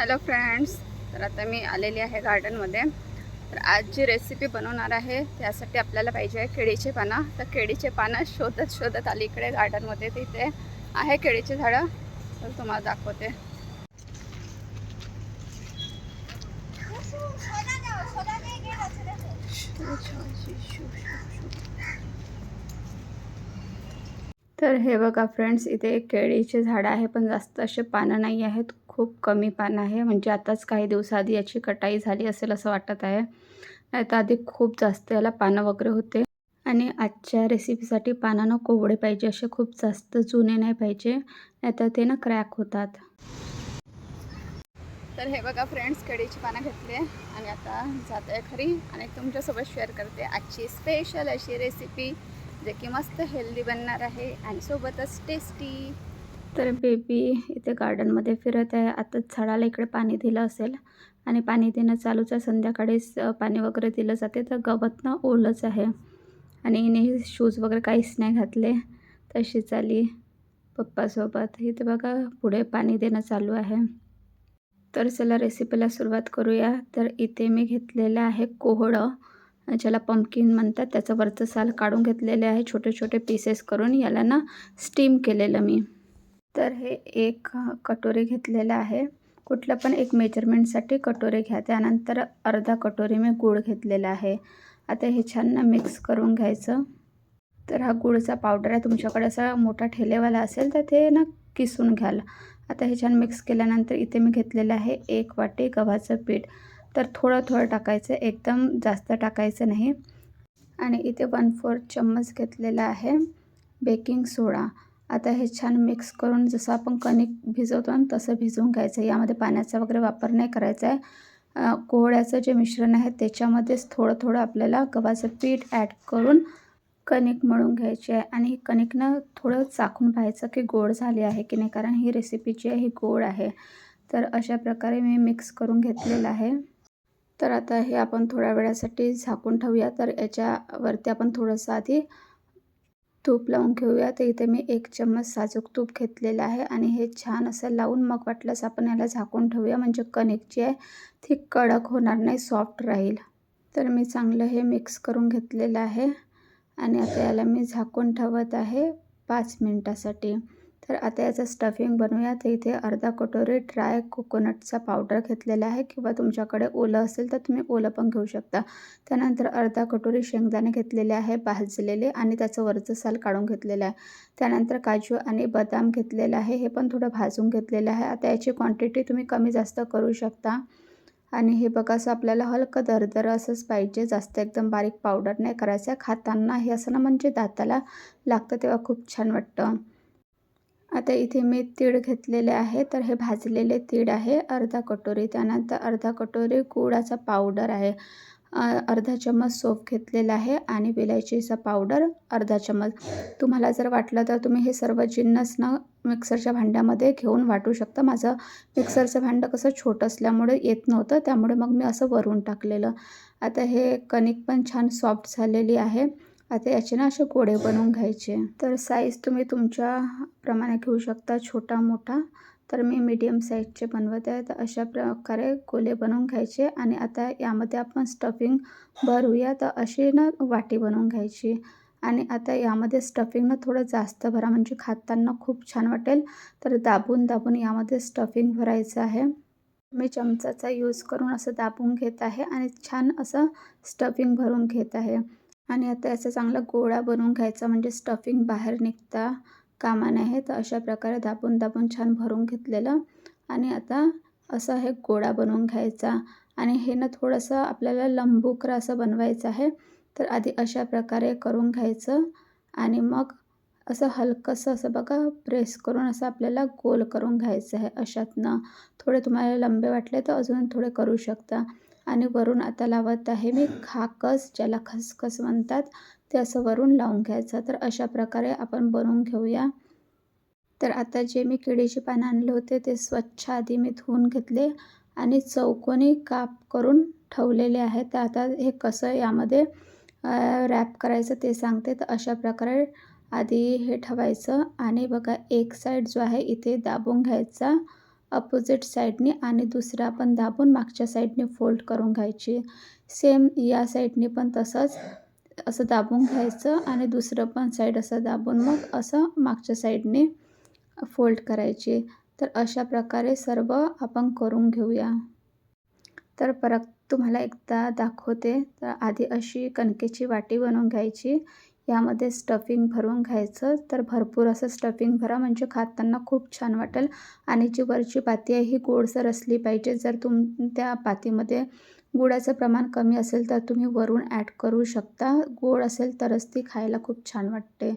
Hello friends तर आता मी आलेली आहे गार्डनमध्ये. तर आज जी रेसिपी बनवणार आहे त्यासाठी आपल्याला पाहिजे आहे केळीचे पानं. तर केळीचे पानं शोधत शोधत आली इकडे गार्डनमध्ये तिथे आहे केळीचे झाडं. तर तुम्हाला दाखवते. तर हे बघा फ्रेंड्स इथे एक केळीचे झाडं आहे पण जास्त असे पानं नाही आहेत. खूप कमी पानं आहे. म्हणजे आताच काही दिवसाआधी याची कटाई झाली असेल असं वाटत आहे. नाही तर आधी खूप जास्त याला पानं वगैरे होते. आणि आजच्या रेसिपीसाठी पानानं कोवळे पाहिजे असे खूप जास्त जुने नाही पाहिजे. नाहीतर ते ना क्रॅक होतात. तर हे बघा फ्रेंड्स केळीची पानं घेतले आणि आता जात आहे खरी आणि तुमच्यासोबत शेअर करते आजची स्पेशल अशी रेसिपी. जे की मस्त हेल्दी बनणार आहे आणि सोबतच टेस्टी तर बेबी इथे गार्डनमध्ये फिरत आहे. आताच झाडाला इकडे पाणी दिलं असेल आणि पाणी देणं चालूच आहे. संध्याकाळीच पाणी वगैरे दिलं जाते. तर गवतनं ओलंच आहे. आणि हिने शूज वगैरे काहीच नाही घातले. तशीच आली पप्पासोबत. इथे बघा पुढे पाणी देणं चालू आहे. तर चला रेसिपीला सुरुवात करूया. तर इथे मी घेतलेलं आहे कोहळं. ज्याला पंपकिन म्हणतात त्याचं वरचं साल काढून घेतलेले आहे छोटे छोटे पीसेस करून. याला ना स्टीम केलेलं मी. तर हे एक कटोरी घेतलेलं आहे. कुठलं पण एक मेजरमेंटसाठी कटोरी घ्या. त्यानंतर अर्धा कटोरी मी गूळ घेतलेला आहे. आता हे छान ना मिक्स करून घ्यायचं. तर हा गुळचा पावडर आहे. तुमच्याकडे असा मोठा ठेलेवाला असेल तर ते ना किसून घ्याल. आता हे छान मिक्स केल्यानंतर इथे मी घेतलेलं आहे एक वाटी गव्हाचं पीठ. तर थोडं थोडं टाकायचं. एकदम जास्त टाकायचं नाही. आणि इथे वन फोर्थ चम्मच घेतलेला आहे बेकिंग सोडा आता हे छान मिक्स करून जसं आपण कणिक भिजवतो ना तसं भिजवून घ्यायचं. यामध्ये पाण्याचा वगैरे वापर नाही करायचा आहे. कोहळ्याचं जे मिश्रण आहे त्याच्यामध्येच थोडं थोडं आपल्याला गव्हाचं पीठ ॲड करून कणिक मळून घ्यायची आहे. आणि ही कणिकनं थोडं चाखून पाहायचं की गोड झाली आहे की नाही कारण ही रेसिपी जी आहे ही गोड आहे. तर अशा प्रकारे मी मिक्स करून घेतलेलं आहे. तर आता हे आपण थोड्या वेळासाठी झाकून ठेवूया. तर याच्यावरती आपण थोडंसं आधी तूप लावून घेऊया. तर इथे मी एक चम्मच साजूक तूप घेतलेलं आहे आणि हे छान असं लावून मग वाटलंच आपण याला झाकून ठेवूया. म्हणजे कणिक जी आहे ती कडक होणार नाही सॉफ्ट राहील. तर मी चांगलं हे मिक्स करून घेतलेलं आहे आणि आता याला मी झाकून ठेवत आहे पाच मिनटासाठी. तर आता याचं स्टफिंग बनवूया. तर इथे अर्धा कटोरी ड्राय कोकोनटचा पावडर घेतलेला आहे. किंवा तुमच्याकडे ओलं असेल तर तुम्ही ओलं पण घेऊ शकता. त्यानंतर अर्धा कटोरी शेंगदाणे घेतलेले आहे भाजलेले. आणि त्याचं वरचं साल काढून घेतलेलं आहे. त्यानंतर काजू आणि बदाम घेतलेलं आहे. हे पण थोडं भाजून घेतलेलं आहे. आता याची क्वांटिटी तुम्ही कमी जास्त करू शकता. आणि हे बघा असं आपल्याला हलकं दरदर असंच पाहिजे. जास्त एकदम बारीक पावडर नाही करायचं. आहे खाताना हे असं ना म्हणजे दाताला लागतं तेव्हा खूप छान वाटतं. आता इथे मी तीळ घेतलेले आहे तर हे भाजलेले तीळ आहे. अर्धा कटोरी त्यानंतर अर्धा कटोरी गुळाचा पावडर आहे. अर्धा चम्मच सोप घेतलेला आहे आणि विलायचीचा पावडर अर्धा चम्मच. तुम्हाला जर वाटलं तर तुम्ही हे सर्व जिन्नस ना मिक्सरच्या भांड्यामध्ये घेऊन वाटू शकता. माझं मिक्सरचं भांडं कसं छोटं असल्यामुळे येत नव्हतं त्यामुळे मग मी असं वरून टाकलेलं. आता हे कणिक पण छान सॉफ्ट झालेली आहे. आता याचे ना असे गोळे बनवून घ्यायचे. तर साईज तुम्ही तुमच्या प्रमाणे घेऊ शकता छोटा मोठा. तर मी मीडियम साईजचे बनवत आहे. तर अशा प्रकारे गोले बनवून घ्यायचे आणि आता यामध्ये आपण स्टफिंग भरूया. तर अशी ना वाटी बनवून घ्यायची. आणि आता यामध्ये स्टफिंग ना थोडं जास्त भरा म्हणजे खाताना खूप छान वाटेल. तर दाबून दाबून यामध्ये स्टफिंग भरायचं आहे. मी चमचाचा यूज करून असं दाबून घेत आहे आणि छान असं स्टफिंग भरून घेत आहे. आणि आता याचा चांगला गोळा बनवून घ्यायचा म्हणजे स्टफिंग बाहेर निघता कामा नये. तर अशा प्रकारे दाबून दाबून छान भरून घेतलेलं. आणि आता असं हे गोळा बनवून घ्यायचा. आणि हे ना थोडंसं आपल्याला लंबुकरं असं बनवायचं आहे. तर आधी अशा प्रकारे करून घ्यायचं. आणि मग असं हलकंसं असं बघा प्रेस करून असं आपल्याला गोल करून घ्यायचं आहे अशातनं. थोडे तुम्हाला लंबे वाटले तर अजून थोडे करू शकता. आणि वरून आता लावत आहे मी खाकस ज्याला खसखस म्हणतात ते असं वरून लावून घ्यायचं. तर अशा प्रकारे आपण बनवून घेऊया. तर आता जे मी केळीचे पानं आणले होते ते स्वच्छ आधी मी धुवून घेतले आणि चौकोनी काप करून ठेवलेले आहेत. तर आता हे कसं यामध्ये रॅप करायचं ते सांगते. तर अशा प्रकारे आधी हे ठेवायचं आणि बघा एक साईड जो आहे इथे दाबून घ्यायचा. अपोजिट साईडने आणि दुसरा पण दाबून मागच्या साईडने फोल्ड करून घ्यायची. सेम या साईडने पण तसंच असं दाबून घ्यायचं आणि दुसरं पण साईड असं दाबून मग असं मागच्या साईडने फोल्ड करायची. तर अशा प्रकारे सर्व आपण करून घेऊया. तर परत तुम्हाला एकदा दाखवते. तर आधी अशी कणकेची वाटी बनवून घ्यायची. यामध्ये स्टफिंग भरून घ्यायचं. तर भरपूर असं स्टफिंग भरा. म्हणजे खाताना खूप छान वाटेल. आणि जी वरची पाती आहे ही गोडसर असली पाहिजे जर तुम त्या पातीमध्ये गुळाचं प्रमाण कमी असेल तर तुम्ही वरून ॲड करू शकता. गोड असेल तरच ती खायला खूप छान वाटते.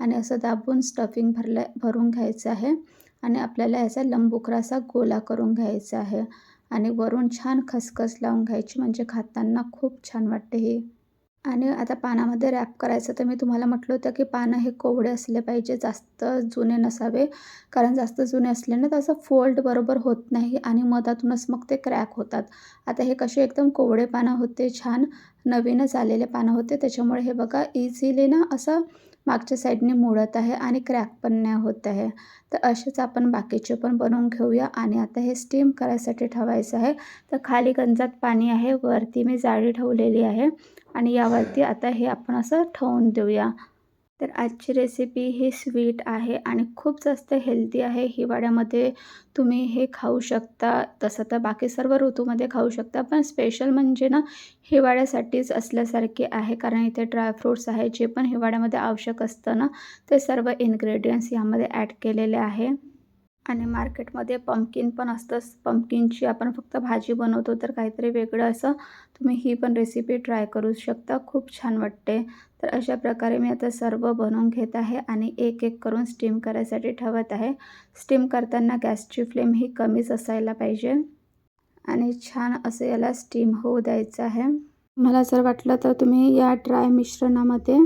आणि असं दाबून स्टफिंग भरलं भरून घ्यायचं आहे. आणि आपल्याला याचा लंबुकरासा गोला करून घ्यायचा आहे. आणि वरून छान खसखस लावून घ्यायची. म्हणजे खाताना खूप छान वाटते ही. आणि आता पानामध्ये रॅप करायचं तर मी तुम्हाला म्हटलं होतं की पानं हे कोवडे असले पाहिजे जास्त जुने नसावे. कारण जास्त जुने असले ना तर असं फोल्ड बरोबर होत नाही आणि मधातूनच मग ते क्रॅक होतात. आता हे कसे एकदम कोवडे पानं होते छान नवीनच आलेले पानं होते. त्याच्यामुळे हे बघा इझिली ना असं मागच्या साईडने मोडत आहे आणि क्रॅक पण नाही होत आहे. तर असेच आपण बाकीचे पण बनवून घेऊया आणि आता हे स्टीम करायसाठी ठेवायचं आहे. तर खाली गंजात पाणी आहे वरती मी जाळी ठेवलेली आहे आणि यावरती आता हे आपण असं ठेवून देऊया. तर आजची रेसिपी ही स्वीट आहे आणि खूप जास्त हेल्दी आहे. हिवाळ्यामध्ये तुम्ही हे खाऊ शकता. तसं तर बाकी सर्व ऋतूमध्ये खाऊ शकता. पण स्पेशल म्हणजे ना हिवाळ्यासाठीच असल्यासारखे आहे. कारण इथे ड्रायफ्रूट्स आहे. जे पण हिवाळ्यामध्ये आवश्यक असतं ना ते सर्व इन्ग्रेडियंट्स यामध्ये ॲड केलेले आहे. आणि मार्केटमध्ये पंपकिन पण असतंच पंपकिनची आपण फक्त भाजी बनवतो तर काहीतरी वेगळं असं तुम्ही ही पण रेसिपी ट्राय करू शकता. खूप छान वाटते. तर अशा प्रकारे मी आता सर्व बनवून घेत आहे आणि एक एक करून स्टीम करायसाठी ठेवत आहे. स्टीम करताना गॅसची फ्लेम ही कमीच असायला पाहिजे. आणि छान असं याला स्टीम होऊ द्यायचं आहे. मला जर वाटलं तर तुम्ही या ड्राय मिश्रणामध्ये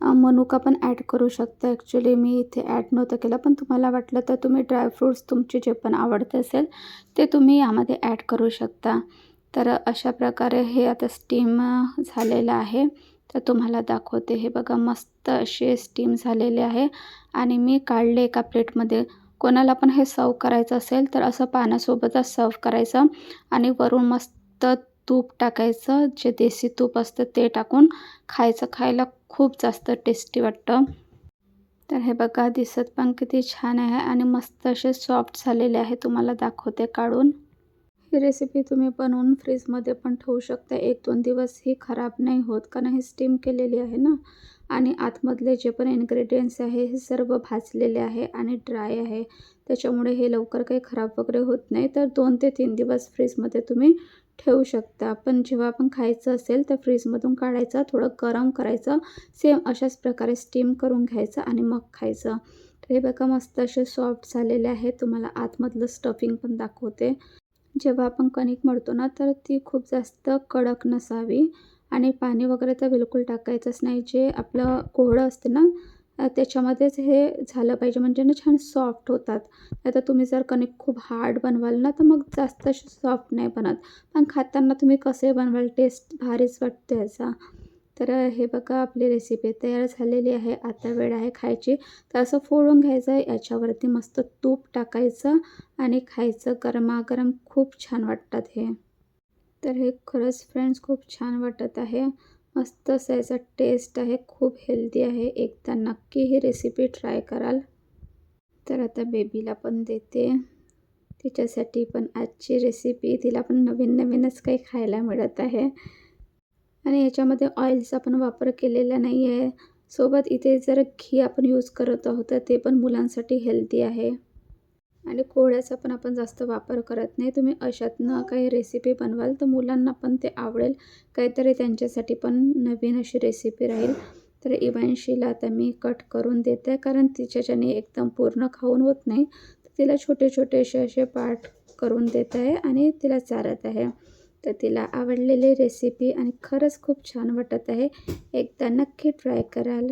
मनुका पण ॲड करू शकता. ॲक्च्युली मी इथे ॲड नव्हतं केलं पण तुम्हाला वाटलं तर तुम्ही ड्रायफ्रूट्स तुमचे जे पण आवडते असेल ते तुम्ही यामध्ये ॲड करू शकता. तर अशा प्रकारे हे आता स्टीम झालेलं आहे. तर तुम्हाला दाखवते. हे बघा मस्त असे स्टीम झालेले आहे आणि मी काढले एका प्लेटमध्ये. कोणाला पण हे सर्व करायचं असेल तर असं पाण्यासोबतच सर्व करायचं आणि वरून मस्त तूप टाकायचं. जे देसी तूप असतं ते टाकून खायचं. खायला खूप जास्त टेस्टी वाटतं. तर हे बघा दिसत पण किती छान आहे आणि मस्त असे सॉफ्ट झालेले आहे. तुम्हाला दाखवते काढून. ही रेसिपी तुम्ही बनवून फ्रीजमध्ये पण ठेवू शकता. एक दोन दिवस ही खराब नाही होत कारण हे स्टीम केलेली आहे ना. आणि आतमधले जे पण इन्ग्रेडियंट्स आहे हे सर्व भाजलेले आहे आणि ड्राय आहे. त्याच्यामुळे हे लवकर काही खराब वगैरे होत नाही. तर दोन ते तीन दिवस फ्रीजमध्ये तुम्ही ठेवू शकता. पण जेव्हा आपण खायचं असेल तर फ्रीजमधून काढायचं थोडं गरम करायचं. सेम अशाच प्रकारे स्टीम करून घ्यायचं आणि मग खायचं. तर हे बघा मस्त असे सॉफ्ट झालेले आहे. तुम्हाला आतमधलं स्टफिंग पण दाखवते. जेव्हा आपण कणिक मळतो ना तर ती खूप जास्त कडक नसावी. आणि पाणी वगैरे तर बिलकुल टाकायचंच नाही. जे आपलं कोहळं असते ना त्याच्यामध्येच हे झालं पाहिजे. म्हणजे ना छान सॉफ्ट होतात. आता तुम्ही जर कणिक खूप हार्ड बनवाल ना तर मग जास्त सॉफ्ट नाही बनत. पण खाताना तुम्ही कसे बनवाल टेस्ट भारीच वाटते याचा. तर हे बघा आपली रेसिपी तयार झालेली आहे. आता वेळ आहे खायची. तर असं फोडून घ्यायचं. याच्यावरती मस्त तूप टाकायचं आणि खायचं. गरमागरम खूप छान वाटतात हे. तर हे खरंच फ्रेंड्स खूप छान वाटत आहे. मस्त असं याचा टेस्ट आहे. खूप हेल्दी आहे. एकदा नक्की ही रेसिपी ट्राय कराल. तर आता बेबीला पण देते. तिच्यासाठी पण आजची रेसिपी तिला पण नवीन नवीनच काही खायला मिळत आहे. आणि याच्यामध्ये ऑइल्स पण वापर केलेला नाही आहे सोबत इथे जर घी आपण यूज करत आहोत तर ते पण मुलांसाठी हेल्दी आहे. आणि कोहळ्याचा पण आपण जास्त वापर करत नाही. तुम्ही अशातनं काही रेसिपी बनवाल तर मुलांना पण ते आवडेल. काहीतरी त्यांच्यासाठी पण नवीन अशी रेसिपी राहील. तर इवांशीला आता मी कट करून देते कारण तिच्याच्याने एकदम पूर्ण खाऊन होत नाही तर तिला छोटे छोटेसे असे पार्ट करून देत आहे आणि तिला चारत आहे. तर तिला आवडलेली रेसिपी आणि खरंच खूप छान वाटत आहे. एकदा नक्की ट्राय कराल